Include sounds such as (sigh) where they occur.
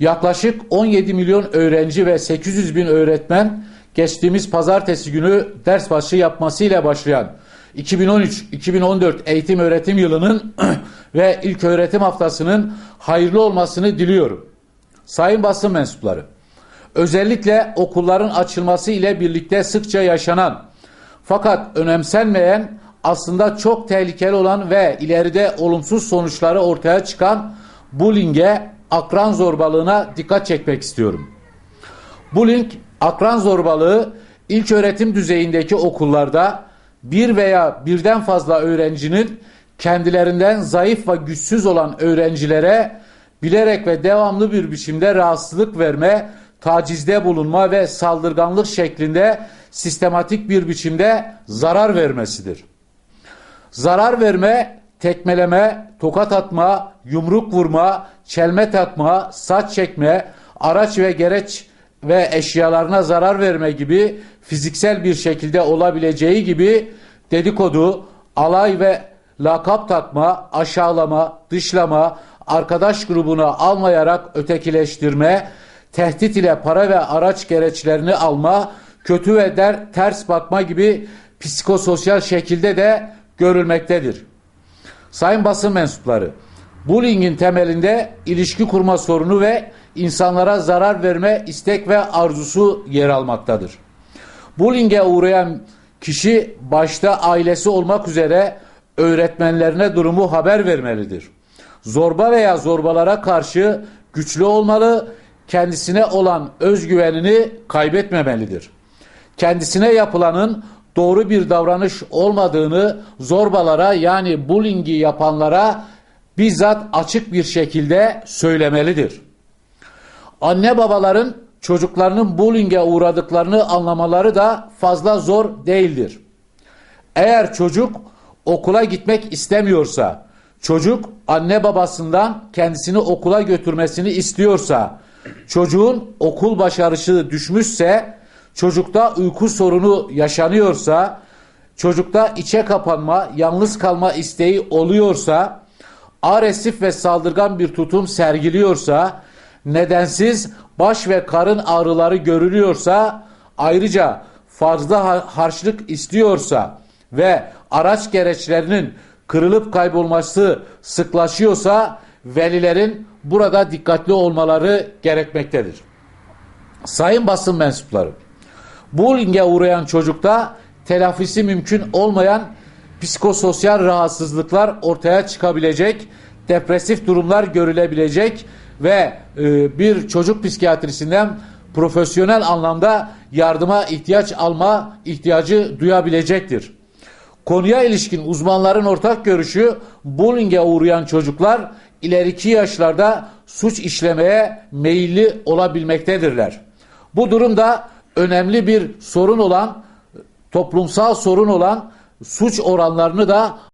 Yaklaşık 17 milyon öğrenci ve 800 bin öğretmen geçtiğimiz pazartesi günü ders başı yapmasıyla başlayan 2013-2014 eğitim öğretim yılının (clears throat) ve ilk öğretim haftasının hayırlı olmasını diliyorum. Sayın basın mensupları, özellikle okulların açılması ile birlikte sıkça yaşanan fakat önemsenmeyen aslında çok tehlikeli olan ve ileride olumsuz sonuçları ortaya çıkan bullying'e, akran zorbalığına dikkat çekmek istiyorum. Bullying, akran zorbalığı ilk öğretim düzeyindeki okullarda bir veya birden fazla öğrencinin kendilerinden zayıf ve güçsüz olan öğrencilere bilerek ve devamlı bir biçimde rahatsızlık verme, tacizde bulunma ve saldırganlık şeklinde sistematik bir biçimde zarar vermesidir. Zarar verme, tekmeleme, tokat atma, yumruk vurma, çelme takma, saç çekme, araç ve gereç ve eşyalarına zarar verme gibi fiziksel bir şekilde olabileceği gibi dedikodu, alay ve lakap takma, aşağılama, dışlama, arkadaş grubuna almayarak ötekileştirme, tehdit ile para ve araç gereçlerini alma, kötü ve der, ters bakma gibi psikososyal şekilde de görülmektedir. Sayın basın mensupları, bullyingin temelinde ilişki kurma sorunu ve insanlara zarar verme istek ve arzusu yer almaktadır. Bullying'e uğrayan kişi başta ailesi olmak üzere öğretmenlerine durumu haber vermelidir. Zorba veya zorbalara karşı güçlü olmalı, kendisine olan özgüvenini kaybetmemelidir. Kendisine yapılanın doğru bir davranış olmadığını zorbalara yani bullying'i yapanlara bizzat açık bir şekilde söylemelidir. Anne babaların çocuklarının bullying'e uğradıklarını anlamaları da fazla zor değildir. Eğer çocuk okula gitmek istemiyorsa, çocuk anne babasından kendisini okula götürmesini istiyorsa, çocuğun okul başarısı düşmüşse, çocukta uyku sorunu yaşanıyorsa, çocukta içe kapanma, yalnız kalma isteği oluyorsa, agresif ve saldırgan bir tutum sergiliyorsa, nedensiz baş ve karın ağrıları görülüyorsa, ayrıca fazla harçlık istiyorsa ve araç gereçlerinin kırılıp kaybolması sıklaşıyorsa velilerin burada dikkatli olmaları gerekmektedir. Sayın basın mensupları, bullying'e uğrayan çocukta telafisi mümkün olmayan psikososyal rahatsızlıklar ortaya çıkabilecek, depresif durumlar görülebilecek ve e, bir çocuk psikiyatrisinden profesyonel anlamda yardıma ihtiyaç alma ihtiyacı duyabilecektir. Konuya ilişkin uzmanların ortak görüşü bullying'e uğrayan çocuklar ileriki yaşlarda suç işlemeye meyilli olabilmektedirler. Bu durumda önemli bir sorun olan toplumsal sorun olan suç oranlarını da